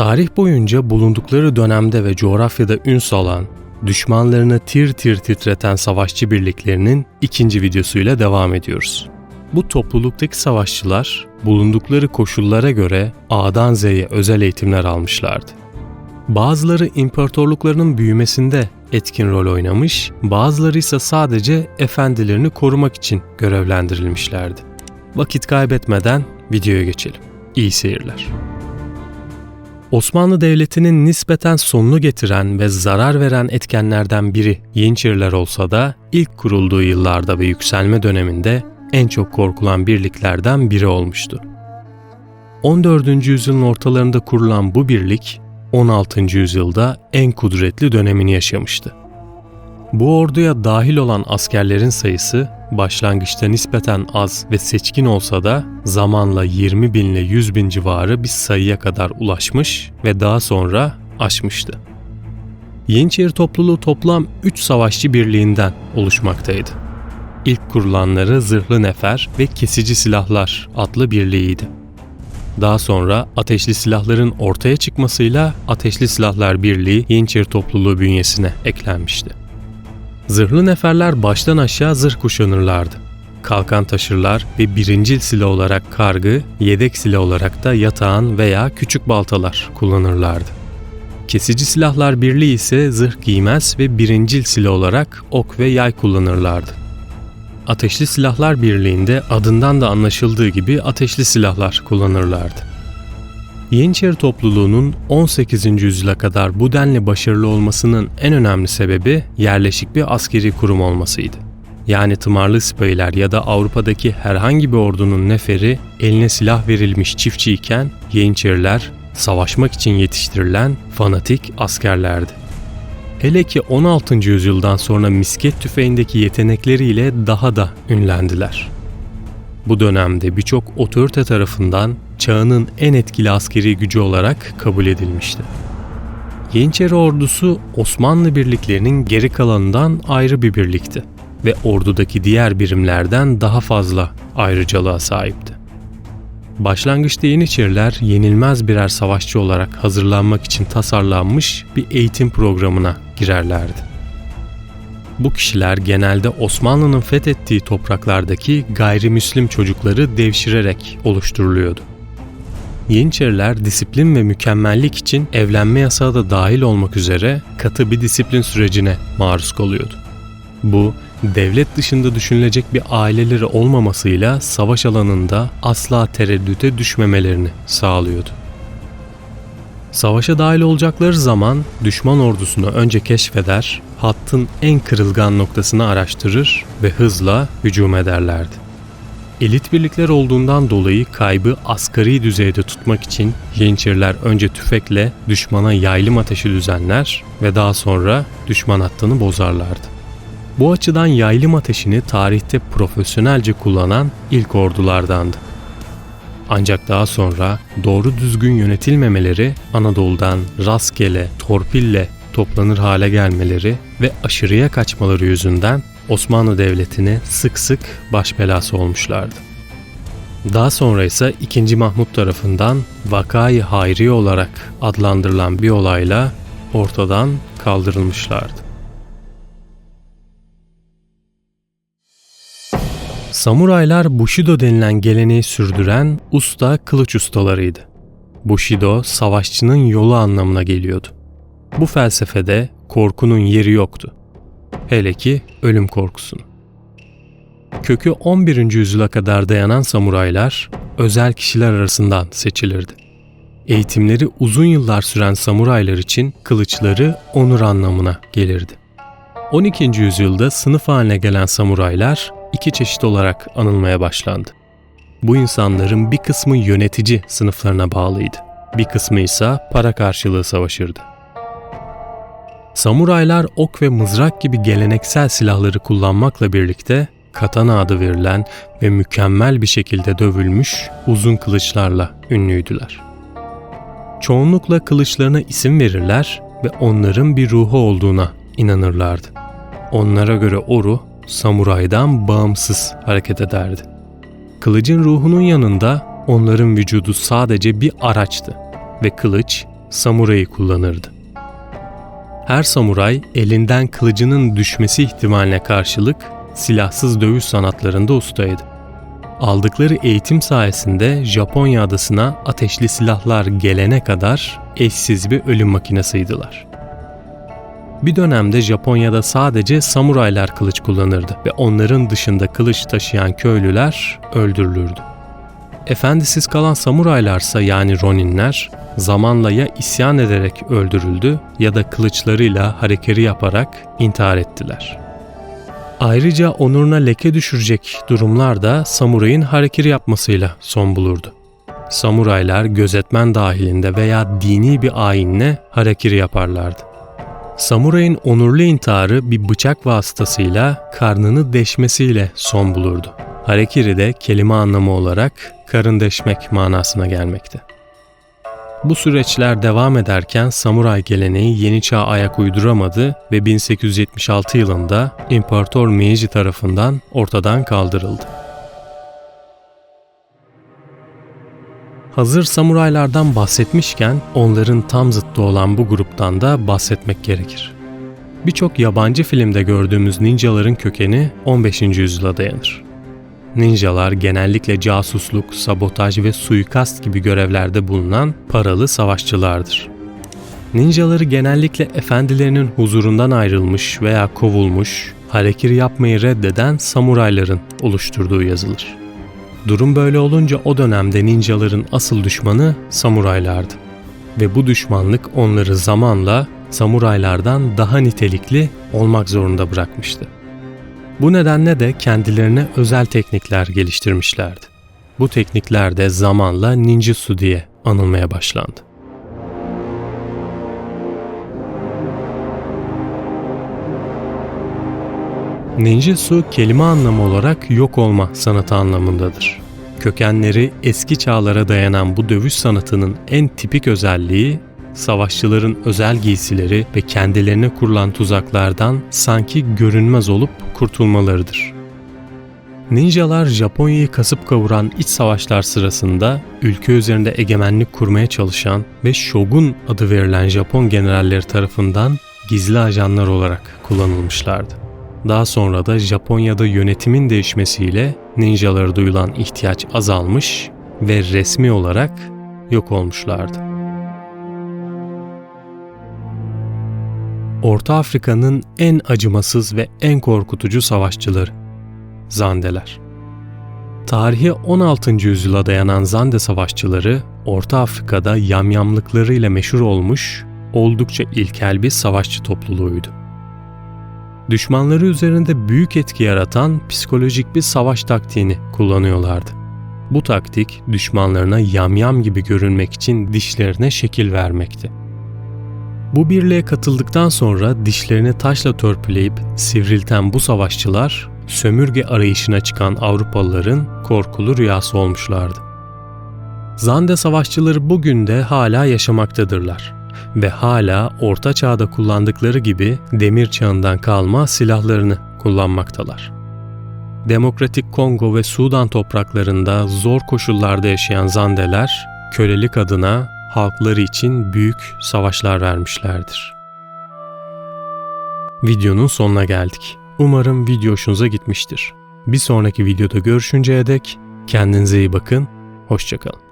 Tarih boyunca bulundukları dönemde ve coğrafyada ün salan, düşmanlarını tir tir titreten savaşçı birliklerinin ikinci videosuyla devam ediyoruz. Bu topluluktaki savaşçılar bulundukları koşullara göre A'dan Z'ye özel eğitimler almışlardı. Bazıları imparatorluklarının büyümesinde etkin rol oynamış, bazıları ise sadece efendilerini korumak için görevlendirilmişlerdi. Vakit kaybetmeden videoya geçelim. İyi seyirler. Osmanlı Devleti'nin nispeten sonunu getiren ve zarar veren etkenlerden biri Yeniçeriler olsa da ilk kurulduğu yıllarda ve yükselme döneminde en çok korkulan birliklerden biri olmuştu. 14. yüzyılın ortalarında kurulan bu birlik 16. yüzyılda en kudretli dönemini yaşamıştı. Bu orduya dahil olan askerlerin sayısı başlangıçta nispeten az ve seçkin olsa da zamanla 20 bin ile 100 bin civarı bir sayıya kadar ulaşmış ve daha sonra aşmıştı. Yeniçeri topluluğu toplam 3 savaşçı birliğinden oluşmaktaydı. İlk kurulanları Zırhlı Nefer ve Kesici Silahlar adlı birliğiydi. Daha sonra ateşli silahların ortaya çıkmasıyla Ateşli Silahlar Birliği Yeniçeri topluluğu bünyesine eklenmişti. Zırhlı neferler baştan aşağı zırh kuşanırlardı. Kalkan taşırlar ve birincil silah olarak kargı, yedek silah olarak da yatağın veya küçük baltalar kullanırlardı. Kesici Silahlar Birliği ise zırh giymez ve birincil silah olarak ok ve yay kullanırlardı. Ateşli Silahlar Birliği'nde adından da anlaşıldığı gibi ateşli silahlar kullanırlardı. Yeniçeri topluluğunun 18. yüzyıla kadar bu denli başarılı olmasının en önemli sebebi yerleşik bir askeri kurum olmasıydı. Yani tımarlı sipahiler ya da Avrupa'daki herhangi bir ordunun neferi eline silah verilmiş çiftçi iken Yeniçeriler savaşmak için yetiştirilen fanatik askerlerdi. Hele ki 16. yüzyıldan sonra misket tüfeğindeki yetenekleriyle daha da ünlendiler. Bu dönemde birçok otorite tarafından çağının en etkili askeri gücü olarak kabul edilmişti. Yeniçeri ordusu Osmanlı birliklerinin geri kalanından ayrı bir birlikti ve ordudaki diğer birimlerden daha fazla ayrıcalığa sahipti. Başlangıçta Yeniçeriler yenilmez birer savaşçı olarak hazırlanmak için tasarlanmış bir eğitim programına girerlerdi. Bu kişiler genelde Osmanlı'nın fethettiği topraklardaki gayrimüslim çocukları devşirerek oluşturuluyordu. Yeniçeriler disiplin ve mükemmellik için evlenme yasağı da dahil olmak üzere katı bir disiplin sürecine maruz kalıyordu. Bu, devlet dışında düşünülecek bir aileleri olmamasıyla savaş alanında asla tereddüte düşmemelerini sağlıyordu. Savaşa dahil olacakları zaman düşman ordusunu önce keşfeder, hattın en kırılgan noktasını araştırır ve hızla hücum ederlerdi. Elit birlikler olduğundan dolayı kaybı asgari düzeyde tutmak için Yeniçeriler önce tüfekle düşmana yaylım ateşi düzenler ve daha sonra düşman hattını bozarlardı. Bu açıdan yaylım ateşini tarihte profesyonelce kullanan ilk ordulardandı. Ancak daha sonra doğru düzgün yönetilmemeleri Anadolu'dan rastgele, torpille toplanır hale gelmeleri ve aşırıya kaçmaları yüzünden Osmanlı Devleti'ne sık sık baş belası olmuşlardı. Daha sonra ise 2. Mahmut tarafından Vakayı Hayri olarak adlandırılan bir olayla ortadan kaldırılmışlardı. Samuraylar Bushido denilen geleneği sürdüren usta kılıç ustalarıydı. Bushido savaşçının yolu anlamına geliyordu. Bu felsefede korkunun yeri yoktu. Hele ki ölüm korkusunun. Kökü 11. yüzyıla kadar dayanan samuraylar özel kişiler arasından seçilirdi. Eğitimleri uzun yıllar süren samuraylar için kılıçları onur anlamına gelirdi. 12. yüzyılda sınıf haline gelen samuraylar iki çeşit olarak anılmaya başlandı. Bu insanların bir kısmı yönetici sınıflarına bağlıydı. Bir kısmı ise para karşılığı savaşırdı. Samuraylar ok ve mızrak gibi geleneksel silahları kullanmakla birlikte katana adı verilen ve mükemmel bir şekilde dövülmüş uzun kılıçlarla ünlüydüler. Çoğunlukla kılıçlarına isim verirler ve onların bir ruhu olduğuna inanırlardı. Onlara göre o ruh samuraydan bağımsız hareket ederdi. Kılıcın ruhunun yanında onların vücudu sadece bir araçtı ve kılıç samurayı kullanırdı. Her samuray elinden kılıcının düşmesi ihtimaline karşılık silahsız dövüş sanatlarında ustaydı. Aldıkları eğitim sayesinde Japonya adasına ateşli silahlar gelene kadar eşsiz bir ölüm makinesiydiler. Bir dönemde Japonya'da sadece samuraylar kılıç kullanırdı ve onların dışında kılıç taşıyan köylüler öldürülürdü. Efendisiz kalan samuraylarsa yani roninler zamanla ya isyan ederek öldürüldü ya da kılıçlarıyla hareketi yaparak intihar ettiler. Ayrıca onuruna leke düşürecek durumlar da samurayın hareketi yapmasıyla son bulurdu. Samuraylar gözetmen dahilinde veya dini bir ayinle hareketi yaparlardı. Samurayın onurlu intiharı bir bıçak vasıtasıyla karnını deşmesiyle son bulurdu. Harekiri de kelime anlamı olarak karın deşmek manasına gelmekte. Bu süreçler devam ederken samuray geleneği yeni çağa ayak uyduramadı ve 1876 yılında İmparator Meiji tarafından ortadan kaldırıldı. Hazır samuraylardan bahsetmişken onların tam zıttı olan bu gruptan da bahsetmek gerekir. Birçok yabancı filmde gördüğümüz ninjaların kökeni 15. yüzyıla dayanır. Ninjalar genellikle casusluk, sabotaj ve suikast gibi görevlerde bulunan paralı savaşçılardır. Ninjaları genellikle efendilerinin huzurundan ayrılmış veya kovulmuş, harekiri yapmayı reddeden samurayların oluşturduğu yazılır. Durum böyle olunca o dönemde ninjaların asıl düşmanı samuraylardı. Ve bu düşmanlık onları zamanla samuraylardan daha nitelikli olmak zorunda bırakmıştı. Bu nedenle de kendilerine özel teknikler geliştirmişlerdi. Bu teknikler de zamanla ninjutsu diye anılmaya başlandı. Ninjutsu kelime anlamı olarak yok olma sanatı anlamındadır. Kökenleri eski çağlara dayanan bu dövüş sanatının en tipik özelliği savaşçıların özel giysileri ve kendilerine kurulan tuzaklardan sanki görünmez olup kurtulmalarıdır. Ninjalar Japonya'yı kasıp kavuran iç savaşlar sırasında ülke üzerinde egemenlik kurmaya çalışan ve Shogun adı verilen Japon generalleri tarafından gizli ajanlar olarak kullanılmışlardı. Daha sonra da Japonya'da yönetimin değişmesiyle ninjalara duyulan ihtiyaç azalmış ve resmi olarak yok olmuşlardı. Orta Afrika'nın en acımasız ve en korkutucu savaşçıları Zandeler. Tarihi 16. yüzyıla dayanan Zande savaşçıları Orta Afrika'da yamyamlıklarıyla meşhur olmuş oldukça ilkel bir savaşçı topluluğuydu düşmanları üzerinde büyük etki yaratan psikolojik bir savaş taktiğini kullanıyorlardı. Bu taktik düşmanlarına yamyam gibi görünmek için dişlerine şekil vermekti. Bu birliğe katıldıktan sonra dişlerini taşla törpüleyip sivrilten bu savaşçılar sömürge arayışına çıkan Avrupalıların korkulu rüyası olmuşlardı. Zande savaşçıları bugün de hala yaşamaktadırlar ve hala Orta Çağ'da kullandıkları gibi demir çağından kalma silahlarını kullanmaktalar. Demokratik Kongo ve Sudan topraklarında zor koşullarda yaşayan Zandeler, kölelik adına halkları için büyük savaşlar vermişlerdir. Videonun sonuna geldik. Umarım video hoşunuza gitmiştir. Bir sonraki videoda görüşünceye dek kendinize iyi bakın, hoşçakalın.